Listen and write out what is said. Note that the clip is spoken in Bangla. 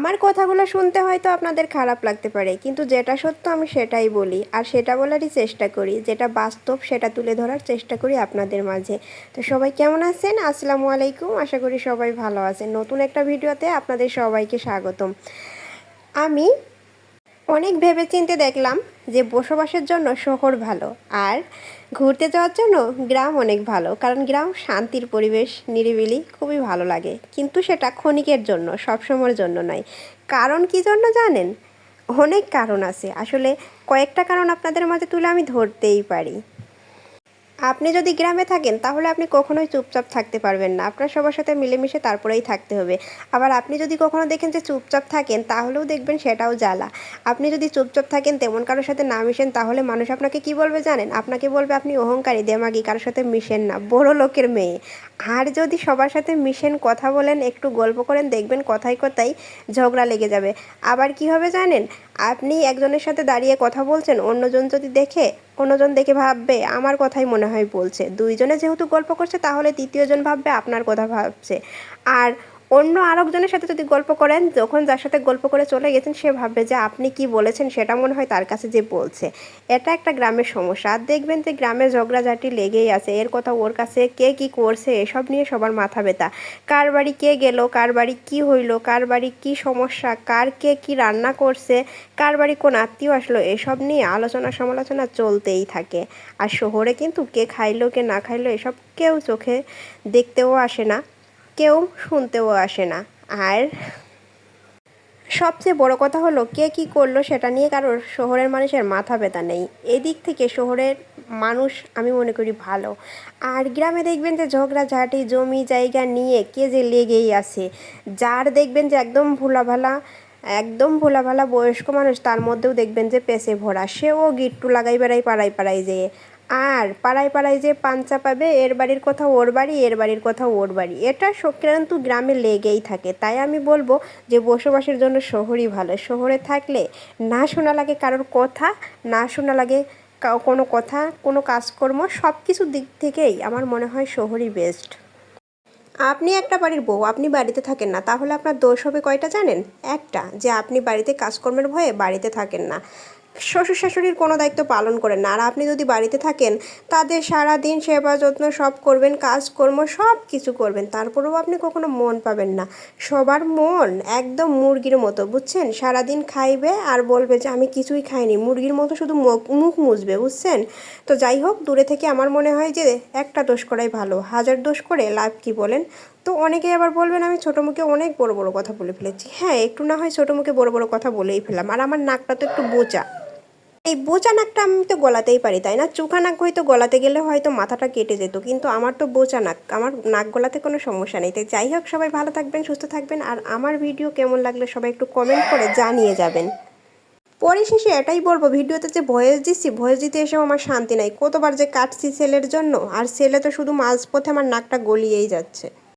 আমার কথাগুলো শুনতে হয়তো আপনাদের খারাপ লাগতে পারে, কিন্তু যেটা সত্য আমি সেটাই বলি। আর সেটা বলারই চেষ্টা করি, যেটা বাস্তব সেটা তুলে ধরার চেষ্টা করি আপনাদের মাঝে। তো সবাই কেমন আছেন? আসসালামু আলাইকুম। আশা করি সবাই ভালো আছেন। নতুন একটা ভিডিওতে আপনাদের সবাইকে স্বাগতম। আমি অনেক ভেবেচিন্তে দেখলাম যে বসবাসের জন্য শহর ভালো, আর ঘুরতে যাওয়ার জন্য গ্রাম অনেক ভালো, কারণ গ্রাম শান্তির পরিবেশ, নিরিবিলি, খুবই ভালো লাগে। কিন্তু সেটা ক্ষণিকের জন্য, সবসময়ের জন্য নয়। কারণ কি জন্য জানেন? অনেক কারণ আছে। আসলে কয়েকটা কারণ আপনাদের মাঝে তুলে আমি ধরতেই পারি। আপনি যদি গ্রামে থাকেন, তাহলে আপনি কখনোই চুপচাপ থাকতে পারবেন না। আপনার সবার সাথে মিলেমিশে তারপরেই থাকতে হবে। আবার আপনি যদি কখনো দেখেন যে চুপচাপ থাকেন, তাহলেও দেখবেন সেটাও জ্বালা। আপনি যদি চুপচাপ থাকেন, তেমন কারোর সাথে না মিশেন, তাহলে মানুষ আপনাকে কি বলবে জানেন? আপনাকে বলবে আপনি অহংকারী, দেমাগি, কারোর সাথে মিশেন না। বড় লোকের মেয়ে। আর যদি সবার সাথে মিশেন কথা বলেন, একটু গল্প করেন, দেখবেন কথায় কথাই ঝগড়া লেগে যাবে। আবার কি হবে জানেন? আপনি একজনের সাথে দাঁড়িয়ে কথা বলছেন, অন্যজন যদি দেখে, অন্যজন দেখে ভাববে, আমার কথাই মনে হয় বলছে। দুইজনে যেহেতু গল্প করছে, তাহলে তৃতীয়জন ভাববে, আপনার কথা ভাবছে। আর অন্য আরেকজনের সাথে যদি গল্প করেন, যখন যার সাথে গল্প করে চলে গেছেন, সে ভাববে যে আপনি কি বলেছেন, সেটা মনে হয় তার কাছে যে বলছে। এটা একটা গ্রামের সমস্যা। আর দেখবেন যে গ্রামে ঝগড়াঝাটি লেগেই আছে। এর কথা ওর কাছে কে কি করছে, এসব নিয়ে সবার মাথা ব্যথা। কার বাড়ি কে গেল, কার বাড়ি কি হইল, কার বাড়ি কি সমস্যা, কার কে কি রান্না করছে, কার বাড়ি কোন আত্মীয় আসলো, এসব নিয়ে আলোচনা সমালোচনা চলতেই থাকে। আর শহরে কিন্তু কে খাইলো, কে না খাইলো, এসব কেউ চোখে দেখতেও আসে না। কেউ শুনতেও আসে না। আর সবচেয়ে বড় কথা হলো, কে কি করল সেটা নিয়ে কারোর শহরের মানুষের মাথা ব্যথা নেই। এদিক থেকে শহরের মানুষ আমি মনে করি ভালো। আর গ্রামে দেখবেন যে ঝগড়াঝাটি, জমি জায়গা নিয়ে কে যে লেগেই আছে। যার দেখবেন যে একদম ভোলাভালা একদম ভোলাভালা বয়স্ক মানুষ, তার মধ্যেও দেখবেন যে পেছে ভরা। সেও গিট্টু লাগাই বেড়াই পাড়ায় পাড়ায় যেয়ে। আর পাড়ায় পাড়ায় যে পাঞ্চা পাবে এর বাড়ির কথা ওর বাড়ি, এর বাড়ির কথা ওর বাড়ি। এটা কিন্তু গ্রামে লেগেই থাকে। তাই আমি বলব যে বসবাসের জন্য শহরই ভালো। শহরে থাকলে না শোনা লাগে কারোর কথা, না শোনা লাগে কোনো কথা, কোনো কাজকর্ম সব কিছু দিক থেকেই আমার মনে হয় শহরই বেস্ট আপনি একটা বাড়ির বউ, আপনি বাড়িতে থাকেন না, তাহলে আপনার দোষ হবে কয়টা জানেন? একটা, যে আপনি বাড়িতে কাজকর্মের ভয়ে বাড়িতে থাকেন না। শ্বশুর শাশুড়ির কোনো দায়িত্ব পালন করেন না। আর আপনি যদি বাড়িতে থাকেন, তাদের সারা দিন সেবা যত্ন সব করবেন, কাজকর্ম সব কিছু করবেন, তারপরেও আপনি কখনো মন পাবেন না। সবার মন একদম মুরগির মতো, বুঝছেন? সারাদিন খাইবে আর বলবে যে, আমি কিছুই খাইনি। মুরগির মতো শুধু মুখ মুখ মুছবে, বুঝছেন? তো যাই হোক, দূরে থেকে আমার মনে হয় যে, একটা দোষ করাই ভালো। হাজার দোষ করে লাভ কি বলেন? তো অনেকেই আবার বলবেন, আমি ছোটো মুখে অনেক বড় বড় কথা বলে ফেলেছি। হ্যাঁ একটু না হয় ছোটো মুখে বড় বড় কথা বলেই ফেলাম আর আমার নাকটা তো একটু বোচা। এই বোচা নাকটা আমি তো গলাতেই পারি, তাই না? চোখা নাক হয়তো গলাতে গেলে হয়তো মাথাটা কেটে যেত, কিন্তু আমার তো বোচা নাক, আমার নাক গলাতে কোনো সমস্যা নেই। তাই যাই হোক, সবাই ভালো থাকবেন, সুস্থ থাকবেন, আর আমার ভিডিও কেমন লাগলে সবাই একটু কমেন্ট করে জানিয়ে যাবেন। পরিশেষে এটাই বলব, ভিডিওতে যে ভয়েস দিচ্ছি, ভয়েস দিতে এসেও আমার শান্তি নাই। কতবার যে কাটছি সেলের জন্য, আর সেলে তো শুধু মাঝপথে আমার নাকটা গলিয়েই যাচ্ছে।